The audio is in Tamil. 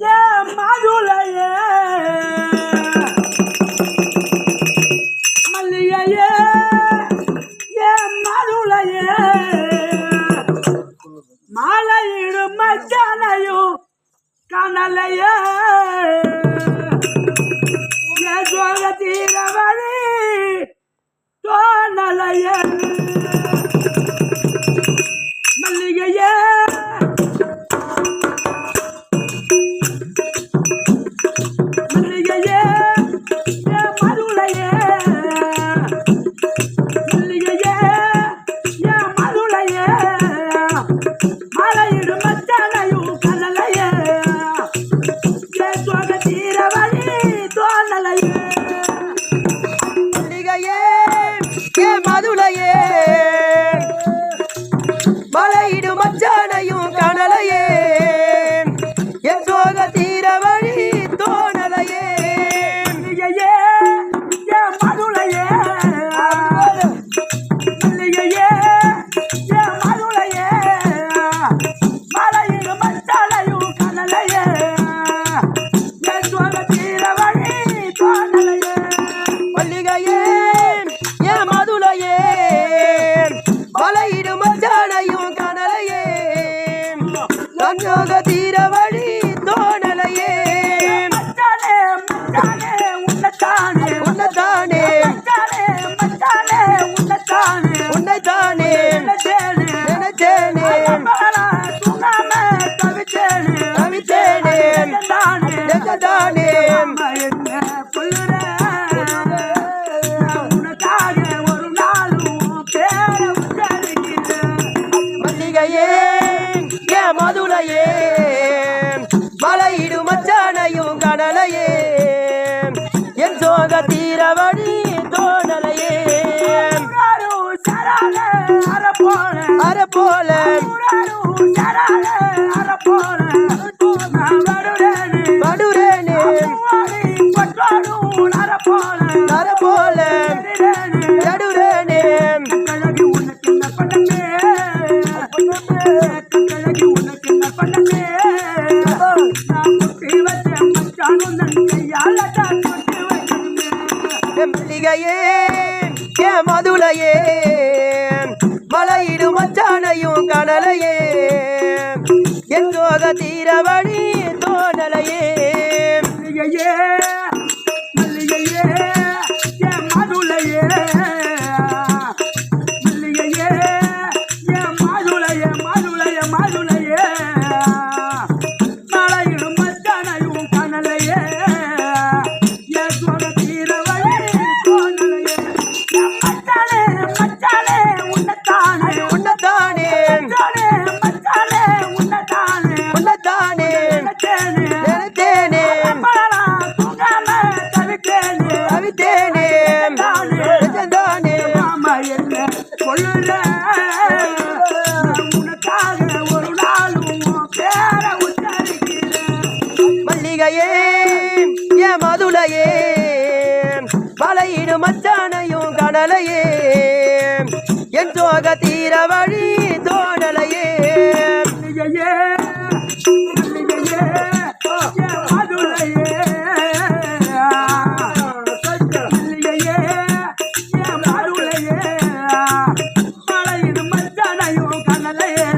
ஏ மாதுளையே மல்லிகையே ஏ மாதுளையே மாலையிடும் மச்சானையும் கனலையே. தீரவழி தோணலையே காதுலையே கடலையே என் சோக தீரவடி தோணலையே அரை போல அரை போல மல்லிகையே ஏ மதுளையே மலையிடும் மச்சானையும் கடலையே என் தீரவழி தோணலையே மாதுளையே மலையிடு மச்சானையும் கடலையே என் சோக தீர வழி தோடலையே மலையிடு மச்சானையும் கடலையே